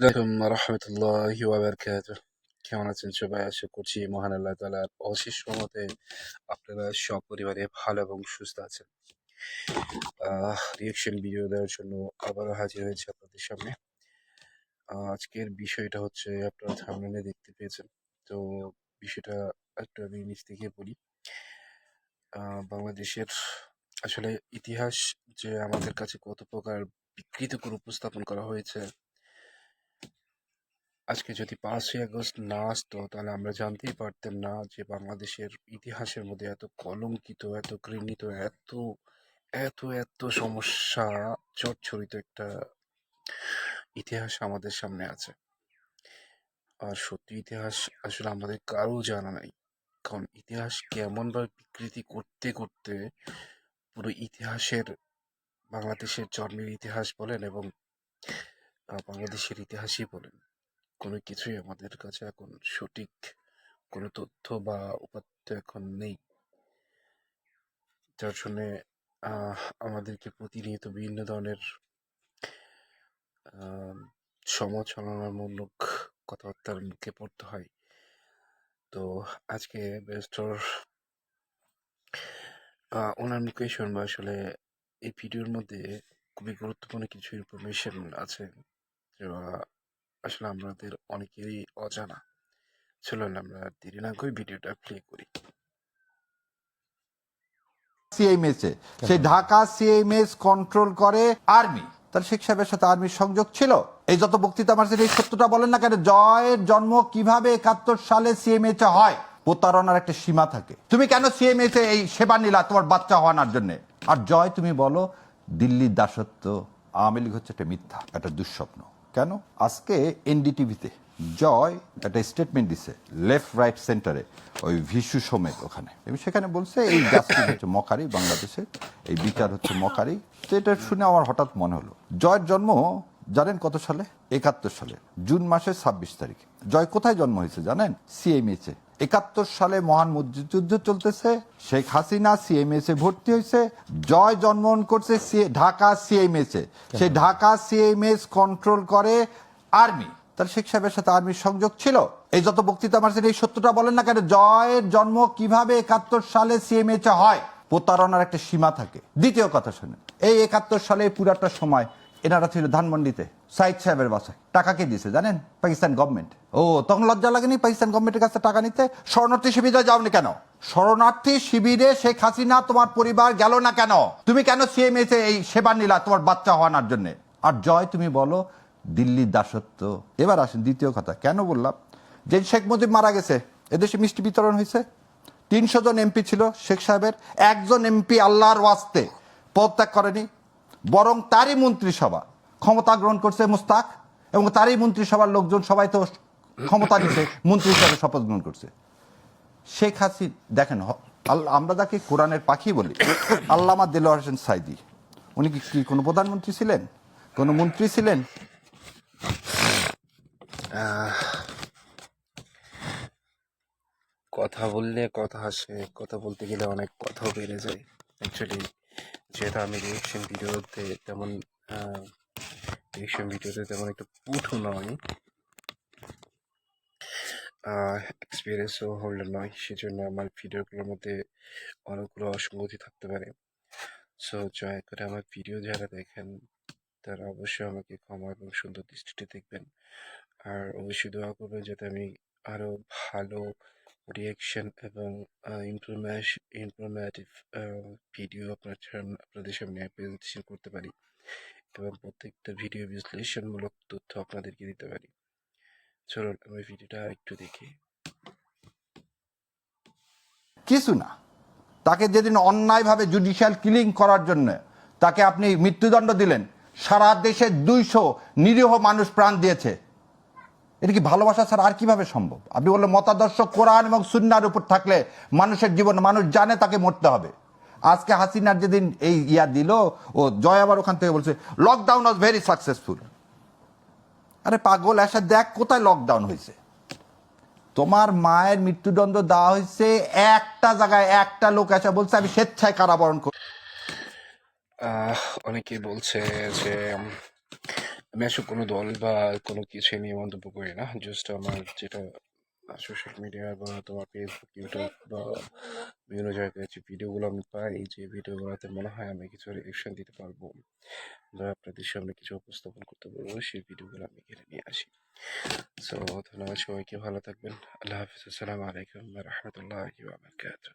আলাইকুম রহমতুল্লাহি ওয়াবারকাত কেমন আছেন সবাই? আশা করছি মহান আল্লাহ তালার অশেষ মতে আপনারা সপরিবারে ভালো এবং সুস্থ আছেন। রিয়েকশন ভিডিও দেওয়ার জন্য আবারও হাজির হয়েছে আপনাদের সামনে। আজকের বিষয়টা হচ্ছে আপনারা থামনে দেখতে পেয়েছেন। তো বিষয়টা একটু আমি নিচ থেকে বলি। বাংলাদেশের আসলে ইতিহাস যে আমাদের কাছে কত প্রকার বিকৃত করে উপস্থাপন করা হয়েছে আজকে যদি পাঁচই আগস্ট না আসতো, তাহলে আমরা জানতেই পারতাম না যে বাংলাদেশের ইতিহাসের মধ্যে এত কলঙ্কিত, এত ঘৃণিত, এত এত এত সমস্যা, জর্জরিত একটা ইতিহাস আমাদের সামনে আছে। আর সত্যি ইতিহাস আসলে আমাদের কারও জানা নাই। কারণ ইতিহাস কেমনভাবে বিকৃতি করতে করতে পুরো ইতিহাসের, বাংলাদেশের জন্মের ইতিহাস বলেন এবং বাংলাদেশের ইতিহাসই বলেন। কোনো কিছুই আমাদের কাছে এখন সঠিক কোনো তথ্য বা উপাত্ত এখন নেই। যার জন্যে আমাদেরকে প্রতিনিয়ত বিভিন্ন ধরনের সমালোচনামূলক কথাবার্তার মুখে পড়তে হয়। তো আজকে বেস্টর ওনার মুখে শুনব আসলে এই ভিডিওর মধ্যে খুবই গুরুত্বপূর্ণ কিছু ইনফরমেশন আছে। যা আসলে আমাদের অনেকেরই অজানা। চলুন আমরা দেরি না করে ভিডিওটা প্লে করি। সিএমএসে সেই ঢাকা সিএমএস কন্ট্রোল করে আর্মি তার শেখ সাহেবের সাথে আর্মির সংযোগ ছিল। এই যত বক্তৃতা আমার এই সত্যটা বলেন না কেন জয়ের জন্ম কীভাবে একাত্তর সালে সিএমএস হয়? প্রতারণার একটা সীমা থাকে। তুমি কেন সিএমএস এই সেবা নিলা তোমার বাচ্চা হওয়ানোর জন্য? আর জয় তুমি বলো দিল্লির দাসত্ব আওয়ামী লীগ হচ্ছে একটা মিথ্যা একটা দুঃস্বপ্ন। কেন? আজকে এনডিটিভিতে জয় একটা স্টেটমেন্ট দিছে লেফট রাইট সেন্টারে ওই ভিসু সমেত ওখানে। এবং সেখানে বলছে, এই জাস্টিস হচ্ছে মকারি বাংলাদেশে এই বিচার হচ্ছে মকারি। তো এটা শুনে আমার হঠাৎ মনে হলো, জয়ের জন্ম জানেন কত সালে? একাত্তর সালে, জুন মাসের ছাব্বিশ তারিখ। জয় কোথায় জন্ম হয়েছে জানেন? সিএমএইচে একাত্তর সালে মহান মুক্তিযুদ্ধ চলতেছে, শেখ হাসিনা সিএমএস এ ভর্তি হয়েছে জয় জন্মগ্রহণ করছে ঢাকা সিএমএস এ সেই ঢাকা সিএমএস কন্ট্রোল করে আর্মি তার শেখ সাহেবের সাথে আর্মির সংযোগ ছিল? এই যত বক্তৃতা মারছেন এই সত্যটা বলেন না কেন? জয়ের জন্ম কীভাবে একাত্তর সালে সিএমএচ হয়? প্রতারণার একটা সীমা থাকে। দ্বিতীয় কথা শুনেন। এই একাত্তর সালে পুরাটা সময় এনারা ছিল ধানমন্ডিতে, সাইদ সাহেবের বাসায়। টাকা কে দিয়েছে জানেন? পাকিস্তান গভর্নমেন্ট ও, তখন লজ্জা লাগেনি পাকিস্তান গভর্নমেন্টের কাছে টাকা নিতে? শরণার্থী শিবিরে যাওনি কেন? শরণার্থী শিবিরে শেখ হাসিনা তোমার পরিবার গেল না কেন? তুমি কেন সিএমএস এই সেবা নিলা তোমার বাচ্চা হওয়ানোর জন্য? আর জয়, তুমি বলো, দিল্লির দাসত্ব। এবার আসেন দ্বিতীয় কথা, কেন বললাম? যে শেখ মুজিব মারা গেছে, এদেশে মিষ্টি বিতরণ হয়েছে। তিনশো জন এমপি ছিল শেখ সাহেবের, একজন এমপি আল্লাহর ওয়াস্তে পদত্যাগ করেনি। বরং তারই মন্ত্রিসভা। ক্ষমতা গ্রহণ করছে মুস্তাক এবং তারই মন্ত্রিসভার লোকজন সবাই তো ক্ষমতা নিছে মন্ত্রী হিসাবে শপথ গ্রহণ করছে। শেখ হাসিন, দেখেন আমরা যাকে কোরআনের পাখি বলি, আল্লামা দেলোয়ার হোসেন সাইদি, উনি কি কোনো প্রধানমন্ত্রী ছিলেন? কোনো মন্ত্রী ছিলেন? কথা বললে কথা আসে, কথা বলতে গেলে অনেক কথাও বেড়ে যায় অ্যাকচুয়ালি যেটা আমি রিয়েকশন ভিডিওতে তেমন রিয়েকশন ভিডিওতে তেমন একটু পুঠো নয়। এক্সপিরিয়েন্সও হোল্ডার নয়, সেজন্য আমার ভিডিওগুলোর মধ্যে অনেকগুলো অসঙ্গতি থাকতে পারে। সো জয় করে আমার ভিডিও যারা দেখেন, তারা অবশ্যই আমাকে ক্ষমা এবং সুন্দর দৃষ্টিতে দেখবেন। আর অবশ্যই দোয়া করবেন যাতে আমি আরও ভালো রিয়েকশন এবং ইনফরমেটিভ ভিডিও আপনার আপনাদের সামনে প্রেজেন্টেশন করতে পারি এবং প্রত্যেকটা ভিডিও বিশ্লেষণমূলক তথ্য আপনাদেরকে দিতে পারি। চলুন, আমি ভিডিওটা একটু দেখি। কিছু না। তাকে যেদিন অন্যায়ভাবে জুডিশিয়াল কিলিং করার জন্য তাকে আপনি মৃত্যুদণ্ড দিলেন, সারা দেশে দুইশো নিরীহ মানুষ প্রাণ দিয়েছে। এটা কি ভালোবাসা ছাড়া আর কীভাবে সম্ভব? আপনি বললেন মতাদর্শ কোরআন এবং সুন্নার উপর থাকলে মানুষের জীবন মানুষ জানে তাকে মরতে হবে। আজকে হাসিনার যেদিন এই ইয়া দিল ও জয় আবার ওখান থেকে বলছে লকডাউন ওয়াজ ভেরি সাকসেসফুল আরে পাগল এসে দেখ কোথায় লকডাউন হয়েছে? তোমার মায়ের মৃত্যুদণ্ড দেওয়া হয়েছে একটা জায়গায় একটা লোক এসে বলছে আমি স্বেচ্ছায় কারাবরণ করি আহ, অনেকেই বলছে যে আমি আসলে কোনো দল বা কোনো কিছু নিয়ে মন্তব্য করি না। জাস্ট আমার যেটা সোশ্যাল মিডিয়া বা তোমার ফেসবুক ইউটিউব বা বিভিন্ন জায়গায় যে ভিডিওগুলো আমি পাই, যে ভিডিওগুলোতে মনে হয় আমি কিছু রিয়েকশন দিতে পারব। বা আপনাদের সামনে কিছু উপস্থাপন করতে পারব, সেই ভিডিওগুলো আমি এখানে নিয়ে আসি। সো ধন্যবাদ সবাইকে, ভালো থাকবেন। আল্লাহ হাফিজ। আসসালামু আলাইকুম রহমতুল্লাহ বারকাতুহ।